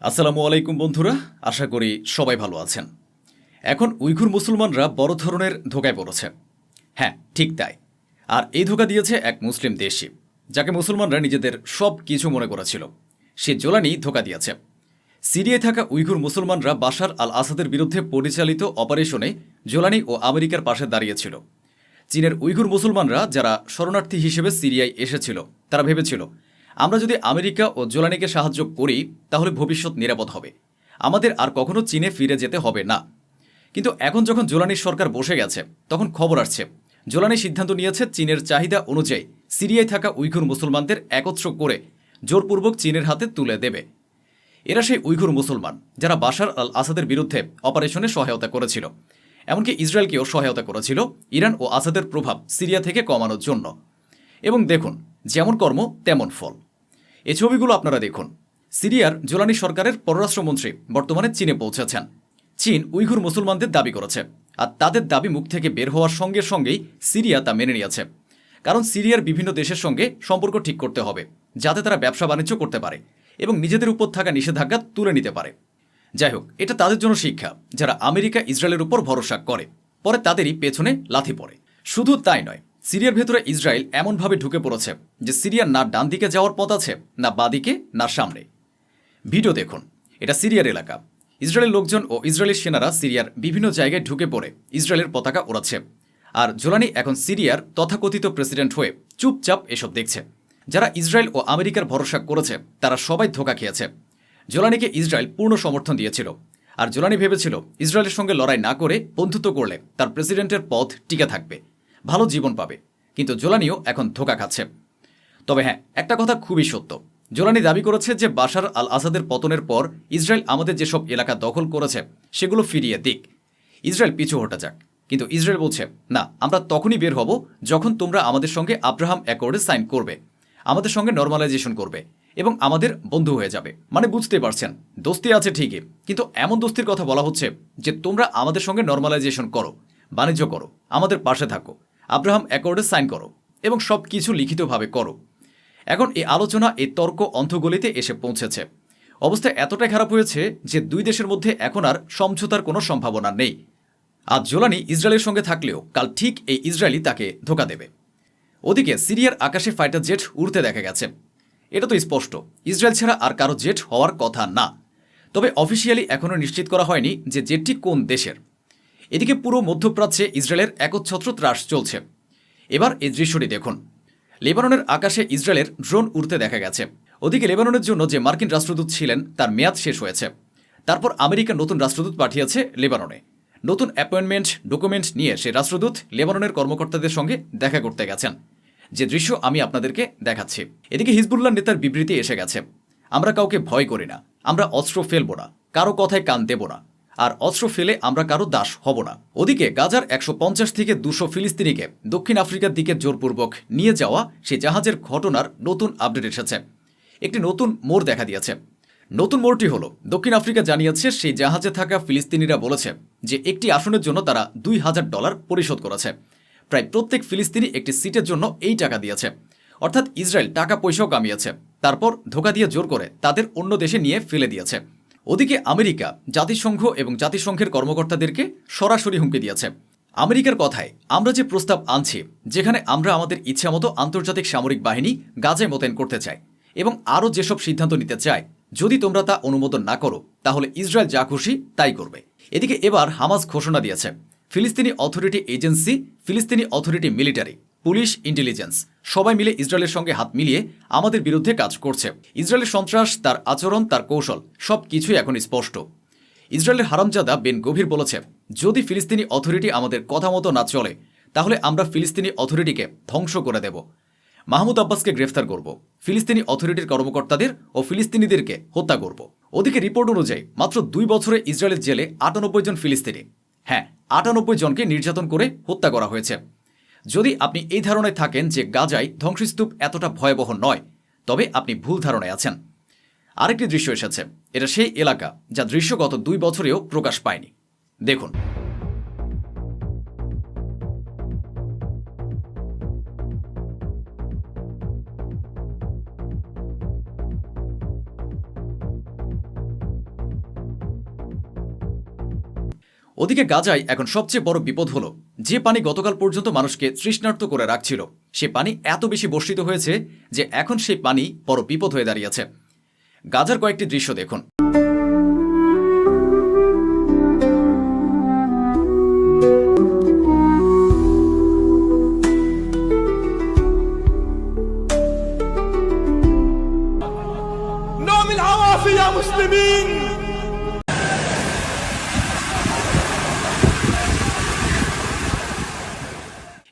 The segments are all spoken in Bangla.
আসসালামু আলাইকুম বন্ধুরা, আশা করি সবাই ভালো আছেন। এখন উইঘুর মুসলমানরা বড় ধরনের ধোকায় পড়েছে। হ্যাঁ ঠিক তাই। আর এই ধোকা দিয়েছে এক মুসলিম দেশই যাকে মুসলমানরা নিজেদের সব কিছু মনে করেছিল। সে জোলানি ধোকা দিয়েছে। সিরিয়ায় থাকা উইঘুর মুসলমানরা বাশার আল আসাদের বিরুদ্ধে পরিচালিত অপারেশনে জোলানি ও আমেরিকার পাশে দাঁড়িয়েছিল। চীনের উইঘুর মুসলমানরা যারা শরণার্থী হিসেবে সিরিয়ায় এসেছিল, তারা ভেবেছিল আমরা যদি আমেরিকা ও জোলানিকে সাহায্য করি, তাহলে ভবিষ্যৎ নিরাপদ হবে। আমাদের আর কখনো চীনে ফিরে যেতে হবে না। কিন্তু এখন যখন জোলানির সরকার বসে গেছে, তখন খবর আসছে। জোলানি সিদ্ধান্ত নিয়েছে চীনের চাহিদা অনুযায়ী সিরিয়ায় থাকা উইঘুর মুসলমানদের একত্র করে জোরপূর্বক চীনের হাতে তুলে দেবে। এরা সেই উইঘুর মুসলমান, যারা বাশার আল আসাদের বিরুদ্ধে অপারেশনে সহায়তা করেছিল। এমনকি ইসরায়েলকেও সহায়তা করেছিল ইরান ও আসাদের প্রভাব সিরিয়া থেকে কমানোর জন্য। এবং দেখুন, যেমন কর্ম, তেমন ফল। এই ছবিগুলো আপনারা দেখুন। সিরিয়ার জোলানি সরকারের পররাষ্ট্রমন্ত্রী বর্তমানে চীনে পৌঁছেছেন। চীন উইঘুর মুসলমানদের দাবি করেছে আর তাদের দাবি মুখ থেকে বের হওয়ার সঙ্গে সঙ্গেই সিরিয়া তা মেনে নিয়েছে। কারণ সিরিয়ার বিভিন্ন দেশের সঙ্গে সম্পর্ক ঠিক করতে হবে, যাতে তারা ব্যবসা বাণিজ্য করতে পারে এবং নিজেদের উপর থাকা নিষেধাজ্ঞা তুলে নিতে পারে। যাই হোক, এটা তাদের জন্য শিক্ষা, যারা আমেরিকা ইসরায়েলের উপর ভরসা করে। পরে তাদেরই পেছনে লাথি পড়ে। শুধু তাই নয় সিরিয়ার ভেতরে ইসরায়েল এমনভাবে ঢুকে পড়েছে যে সিরিয়ার না ডান দিকে যাওয়ার পথ আছে, না বাদিকে না সামনে। ভিডিও দেখুন। এটা সিরিয়ার এলাকা। ইসরায়েলের লোকজন ও ইসরায়েলি সেনারা সিরিয়ার বিভিন্ন জায়গায় ঢুকে পড়ে ইসরায়েলের পতাকা ওড়াচ্ছে। আর জোলানি এখন সিরিয়ার তথাকথিত প্রেসিডেন্ট হয়ে চুপচাপ এসব দেখছে। যারা ইসরায়েল ও আমেরিকার ভরসা করেছে, তারা সবাই ধোকা খেয়েছে। জোলানিকে ইসরায়েল পূর্ণ সমর্থন দিয়েছিল। আর জোলানি ভেবেছিল, ইসরায়েলের সঙ্গে লড়াই না করে বন্ধুত্ব করলে তার প্রেসিডেন্টের পথ টিকে থাকবে। ভালো জীবন পাবে। কিন্তু জোলানিও এখন ধোকা খাচ্ছে। তবে হ্যাঁ একটা কথা খুবই সত্য। জোলানি দাবি করেছে যে বাশার আল আসাদের পতনের পর ইসরায়েল আমাদের যেসব এলাকা দখল করেছে, সেগুলো ফিরিয়ে দিক। ইসরায়েল পিছু হটা যাক। কিন্তু ইসরায়েল বলছে, না, আমরা তখনই বের হব যখন তোমরা আমাদের সঙ্গে আব্রাহাম অ্যাকর্ডে সাইন করবে, আমাদের সঙ্গে নর্মালাইজেশন করবে এবং আমাদের বন্ধু হয়ে যাবে। মানে বুঝতে পারছেন, দোস্তি আছে ঠিকই, কিন্তু এমন দোস্তির কথা বলা হচ্ছে যে তোমরা আমাদের সঙ্গে নর্মালাইজেশন করো, বাণিজ্য করো, আমাদের পাশে থাকো। আব্রাহাম অ্যাকর্ডে সাইন করো এবং সব কিছু লিখিতভাবে করো। এখন এই আলোচনা এই তর্ক অন্ধগলিতে এসে পৌঁছেছে। অবস্থা এতটাই খারাপ হয়েছে যে দুই দেশের মধ্যে এখন আর সমঝোতার কোনো সম্ভাবনা নেই। আজ জোলানি ইসরায়েলের সঙ্গে থাকলেও কাল ঠিক এই ইসরায়েলি তাকে ধোকা দেবে। ওদিকে সিরিয়ার আকাশে ফাইটার জেট উড়তে দেখা গেছে। এটা তো স্পষ্ট, ইসরায়েল ছাড়া আর কারও জেট হওয়ার কথা না। তবে অফিসিয়ালি এখনও নিশ্চিত করা হয়নি যে জেটটি কোন দেশের। এদিকে পুরো মধ্যপ্রাচ্যে ইসরায়েলের একচ্ছত্র ত্রাস চলছে। এবার এই দৃশ্যটি দেখুন। লেবাননের আকাশে ইসরায়েলের ড্রোন উড়তে দেখা গেছে। ওদিকে লেবাননের জন্য যে মার্কিন রাষ্ট্রদূত ছিলেন, তার মেয়াদ শেষ হয়েছে। তারপর আমেরিকা নতুন রাষ্ট্রদূত পাঠিয়েছে লেবাননে। নতুন অ্যাপয়েন্টমেন্ট, ডকুমেন্ট নিয়ে সে রাষ্ট্রদূত লেবাননের কর্মকর্তাদের সঙ্গে দেখা করতে গেছেন। যে দৃশ্য আমি আপনাদেরকে দেখাচ্ছি। এদিকে হিজবুল্লাহ নেতার বিবৃতি এসে গেছে। আমরা কাউকে ভয় করি না। আমরা অস্ত্র ফেলব না। কারও কথায় কান দেব না। আর অস্ত্র ফেলে আমরা কারও দাস হব না। ওদিকে গাজার একশো পঞ্চাশ থেকে দুশো ফিলিস্তিনিকে দক্ষিণ আফ্রিকার দিকে জোরপূর্বক নিয়ে যাওয়া সেই জাহাজের ঘটনার নতুন আপডেট এসেছে। একটি নতুন মোড় দেখা দিয়েছে। নতুন মোড়টি হল, দক্ষিণ আফ্রিকা জানিয়েছে সেই জাহাজে থাকা ফিলিস্তিনিরা বলেছে যে একটি আসনের জন্য তারা দুই হাজার ডলার পরিশোধ করেছে। প্রায় প্রত্যেক ফিলিস্তিনি একটি সিটের জন্য এই টাকা দিয়েছে। অর্থাৎ ইসরায়েল টাকা পয়সাও কামিয়েছে। তারপর ধোকা দিয়ে জোর করে তাদের অন্য দেশে নিয়ে ফেলে দিয়েছে। ওদিকে আমেরিকা জাতিসংঘ এবং জাতিসংঘের কর্মকর্তাদেরকে সরাসরি হুমকি দিয়েছে। আমেরিকার কথায়, আমরা যে প্রস্তাব আনছি, যেখানে আমরা আমাদের ইচ্ছামতো আন্তর্জাতিক সামরিক বাহিনী গাজায় মোতায়েন করতে চাই এবং আরও যেসব সিদ্ধান্ত নিতে চায় যদি তোমরা তা অনুমোদন না করো, তাহলে ইসরায়েল যা খুশি তাই করবে। এদিকে এবার হামাস ঘোষণা দিয়েছে, ফিলিস্তিনি অথরিটি এজেন্সি, ফিলিস্তিনি অথরিটি মিলিটারি পুলিশ ইন্টেলিজেন্স সবাই মিলে ইসরায়েলের সঙ্গে হাত মিলিয়ে আমাদের বিরুদ্ধে কাজ করছে। ইসরায়েলের সন্ত্রাস, তার আচরণ, তার কৌশল সব কিছুই এখন স্পষ্ট। ইসরায়েলের হারামজাদা বেন গভীর বলেছে, যদি ফিলিস্তিনি অথরিটি আমাদের কথা মতো না চলে, তাহলে আমরা ফিলিস্তিনি অথরিটিকে ধ্বংস করে দেব। মাহমুদ আব্বাসকে গ্রেফতার করব, ফিলিস্তিনি অথরিটির কর্মকর্তাদের ও ফিলিস্তিনিদেরকে হত্যা করব। ওদিকে রিপোর্ট অনুযায়ী, মাত্র দুই বছরে ইসরায়েলের জেলে আটানব্বই জন ফিলিস্তিনি হ্যাঁ আটানব্বই জনকে নির্যাতন করে হত্যা করা হয়েছে। যদি আপনি এই ধারণায় থাকেন যে গাজায় ধ্বংসস্তূপ এতটা ভয়াবহ নয়, তবে আপনি ভুল ধারণায় আছেন। আরেকটি দৃশ্য এসেছে। এটা সেই এলাকা যা দৃশ্যগত দুই বছরেও প্রকাশ পায়নি। দেখুন। ওদিকে গাজায় এখন সবচেয়ে বড় বিপদ হলো যে পানি গতকাল পর্যন্ত মানুষকে তৃষ্ণার্ত করে রাখছিল সে পানি এত বেশি বর্ষিত হয়েছে যে এখন সেই পানি বড় বিপদ হয়ে দাঁড়িয়েছে গাজার কয়েকটি দৃশ্য দেখুন نوم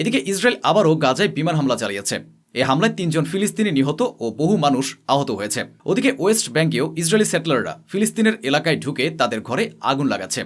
এদিকে ইসরায়েল আবারও গাজায় বিমান হামলা চালিয়েছে। এই হামলায় তিনজন ফিলিস্তিনি নিহত ও বহু মানুষ আহত হয়েছে। ওদিকে ওয়েস্ট ব্যাংকেও ইসরায়েলি সেটলাররা ফিলিস্তিনের এলাকায় ঢুকে তাদের ঘরে আগুন লাগাচ্ছে।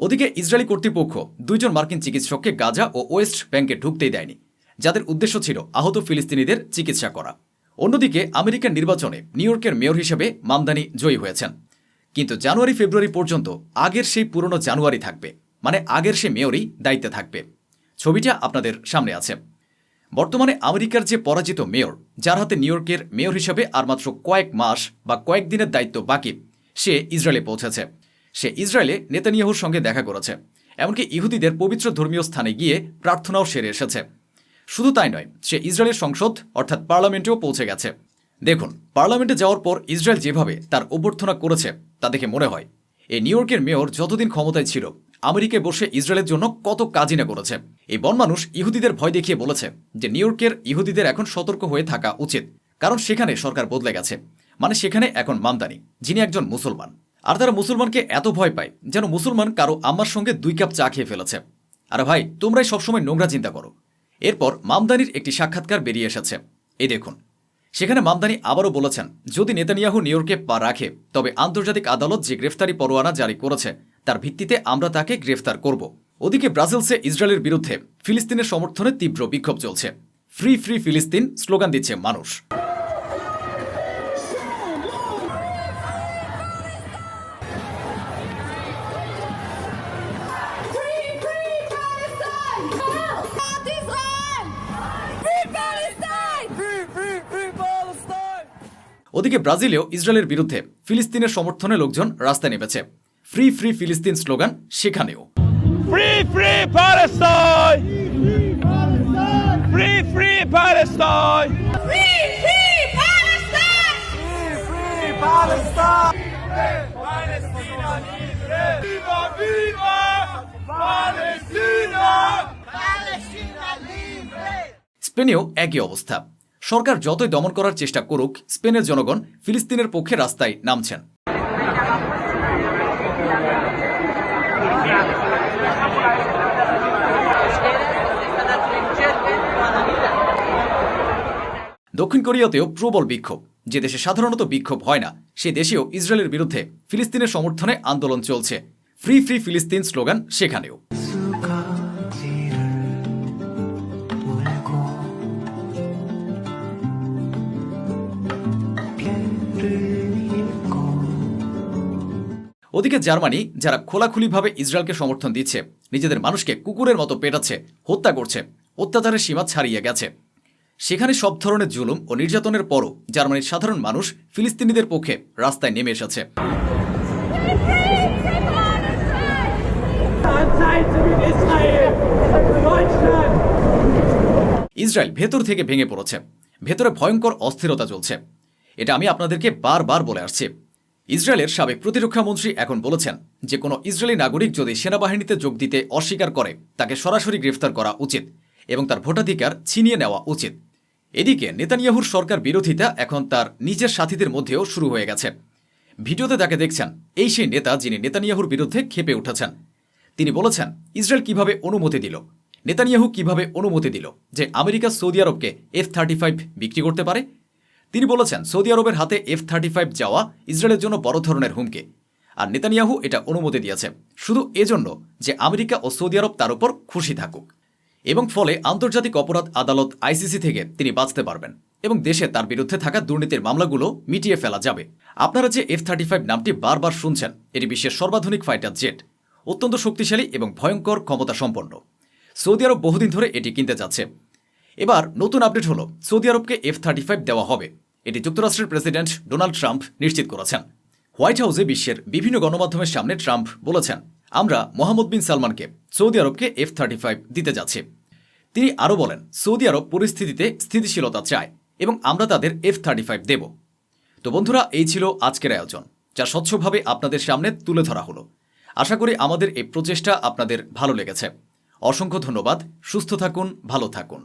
ওদিকে ইসরায়েলি কর্তৃপক্ষ দুইজন মার্কিন চিকিৎসককে গাজা ও ওয়েস্ট ব্যাংকে ঢুকতেই দেয়নি, যাদের উদ্দেশ্য ছিল আহত ফিলিস্তিনিদের চিকিৎসা করা। অন্যদিকে আমেরিকার নির্বাচনে নিউ মেয়র হিসেবে মামদানি জয়ী হয়েছেন। কিন্তু জানুয়ারি ফেব্রুয়ারি পর্যন্ত আগের সেই পুরনো জানুয়ারি থাকবে মানে আগের সেই মেয়রই দায়িত্বে থাকবে। ছবিটা আপনাদের সামনে আছে। বর্তমানে আমেরিকার যে পরাজিত মেয়র, যার হাতে নিউ মেয়র হিসেবে আর মাত্র কয়েক মাস বা কয়েক দিনের দায়িত্ব বাকি, সে ইসরায়েলে পৌঁছেছে। সে ইসরায়েলে নেতানিয়াহুর সঙ্গে দেখা করেছে, এমনকি ইহুদিদের পবিত্র ধর্মীয় স্থানে গিয়ে প্রার্থনাও সেরে এসেছে। শুধু তাই নয়, সে ইসরায়েলের সংসদ, অর্থাৎ পার্লামেন্টেও পৌঁছে গেছে। দেখুন, পার্লামেন্টে যাওয়ার পর ইসরায়েল যেভাবে তার অভ্যর্থনা করেছে, তা দেখে মনে হয় এই নিউ ইয়র্কের মেয়র যতদিন ক্ষমতায় ছিল, আমেরিকায় বসে ইসরায়েলের জন্য কত কাজই না করেছে। এই বন মানুষ ইহুদিদের ভয় দেখিয়ে বলেছে যে নিউ ইয়র্কের ইহুদিদের এখন সতর্ক হয়ে থাকা উচিত, কারণ সেখানে সরকার বদলে গেছে মানে সেখানে এখন মামদানি, যিনি একজন মুসলমান। আর তারা মুসলমানকে এত ভয় পায় যেন মুসলমান কারও আমার সঙ্গে দুই কাপ চা খেয়ে ফেলেছে। আর ভাই, তোমরাই সবসময় নোংরা চিন্তা করো। এরপর মামদানির একটি সাক্ষাৎকার বেরিয়ে এসেছে। এই দেখুন। সেখানে মামদানি আবারও বলেছেন, যদি নেতানিয়াহু নিউ ইয়র্কে পা রাখে, তবে আন্তর্জাতিক আদালত যে গ্রেফতারি পরোয়ানা জারি করেছে, তার ভিত্তিতে আমরা তাকে গ্রেফতার করব। ওদিকে ব্রাজিলসে ইসরায়েলের বিরুদ্ধে ফিলিস্তিনের সমর্থনে তীব্র বিক্ষোভ চলছে। ফ্রি ফ্রি ফিলিস্তিন স্লোগান দিচ্ছে মানুষ। ওদিকে ব্রাজিলেও ইসরায়েলের বিরুদ্ধে ফিলিস্তিনের সমর্থনে লোকজন রাস্তায় নেমেছে। ফ্রি ফ্রি ফিলিস্তিন স্লোগান সেখানেও। স্পেনেও একই অবস্থা। সরকার যতই দমন করার চেষ্টা করুক, স্পেনের জনগণ ফিলিস্তিনের পক্ষে রাস্তায় নামছেন। দক্ষিণ কোরিয়াতেও প্রবল বিক্ষোভ। যে দেশে সাধারণত বিক্ষোভ হয় না, সে দেশেও ইসরায়েলের বিরুদ্ধে ফিলিস্তিনের সমর্থনে আন্দোলন চলছে। ফ্রি ফ্রি ফিলিস্তিন স্লোগান সেখানেও। ওদিকে জার্মানি, যারা খোলাখুলিভাবে ইসরায়েলকে সমর্থন দিচ্ছে, নিজেদের মানুষকে কুকুরের মতো পেটাচ্ছে, হত্যা করছে, অত্যাচারের সীমা ছাড়িয়ে গেছে। সেখানে সব ধরনের জুলুম ও নির্যাতনের পরও জার্মানির সাধারণ মানুষ ফিলিস্তিনিদের পক্ষে রাস্তায় নেমে এসেছে। ইসরায়েল ভেতর থেকে ভেঙে পড়েছে। ভেতরে ভয়ঙ্কর অস্থিরতা চলছে। এটা আমি আপনাদেরকে বারবার বলে আসছি। ইসরায়েলের সাবেক প্রতিরক্ষা মন্ত্রী এখন বলেছেন, যে কোনো ইসরায়েলি নাগরিক যদি সেনাবাহিনীতে যোগ দিতে অস্বীকার করে, তাকে সরাসরি গ্রেফতার করা উচিত এবং তার ভোটাধিকার ছিনিয়ে নেওয়া উচিত। এদিকে নেতানিয়াহুর সরকার বিরোধিতা এখন তার নিজের সাথীদের মধ্যেও শুরু হয়ে গেছে। ভিডিওতে তাকে দেখছেন এই সেই নেতা যিনি নেতানিয়াহুর বিরুদ্ধে খেপে উঠেছেন। তিনি বলেছেন, ইসরায়েল কীভাবে অনুমতি দিল? নেতানিয়াহু কীভাবে অনুমতি দিল যে আমেরিকা সৌদি আরবকে এফ থার্টি ফাইভ বিক্রি করতে পারে? তিনি বলেছেন, সৌদি আরবের হাতে এফ থার্টি ফাইভ যাওয়া ইসরায়েলের জন্য বড় ধরনের হুমকি। আর নেতানিয়াহু এটা অনুমতি দিয়েছে, শুধু এজন্য যে আমেরিকা ও সৌদি আরব তার উপর খুশি থাকুক। এবং ফলে আন্তর্জাতিক অপরাধ আদালত আইসিসি থেকে তিনি বাঁচতে পারবেন এবং দেশে তার বিরুদ্ধে থাকা দুর্নীতির মামলাগুলো মিটিয়ে ফেলা যাবে। আপনারা যে এফ থার্টি ফাইভ নামটি বারবার শুনছেন, এটি বিশ্বের সর্বাধুনিক ফাইটার জেট, অত্যন্ত শক্তিশালী এবং ভয়ঙ্কর ক্ষমতা সম্পন্ন সৌদি আরব বহুদিন ধরে এটি কিনতে যাচ্ছে। এবার নতুন আপডেট হলো, সৌদি আরবকে এফ থার্টি ফাইভ দেওয়া হবে। এটি যুক্তরাষ্ট্রের প্রেসিডেন্ট ডোনাল্ড ট্রাম্প নিশ্চিত করেছেন। হোয়াইট হাউসে বিশ্বের বিভিন্ন গণমাধ্যমের সামনে ট্রাম্প বলেছেন, আমরা মোহাম্মদ বিন সালমানকে সৌদি আরবকে এফ থার্টি ফাইভ দিতে যাচ্ছি। তিনি আরও বলেন, সৌদি আরব পরিস্থিতিতে স্থিতিশীলতা চায় এবং আমরা তাদের এফ থার্টি ফাইভ দেব। তো বন্ধুরা, এই ছিল আজকের আয়োজন, যা স্বচ্ছভাবে আপনাদের সামনে তুলে ধরা হলো। আশা করি আমাদের এই প্রচেষ্টা আপনাদের ভালো লেগেছে। অসংখ্য ধন্যবাদ, সুস্থ থাকুন, ভালো থাকুন।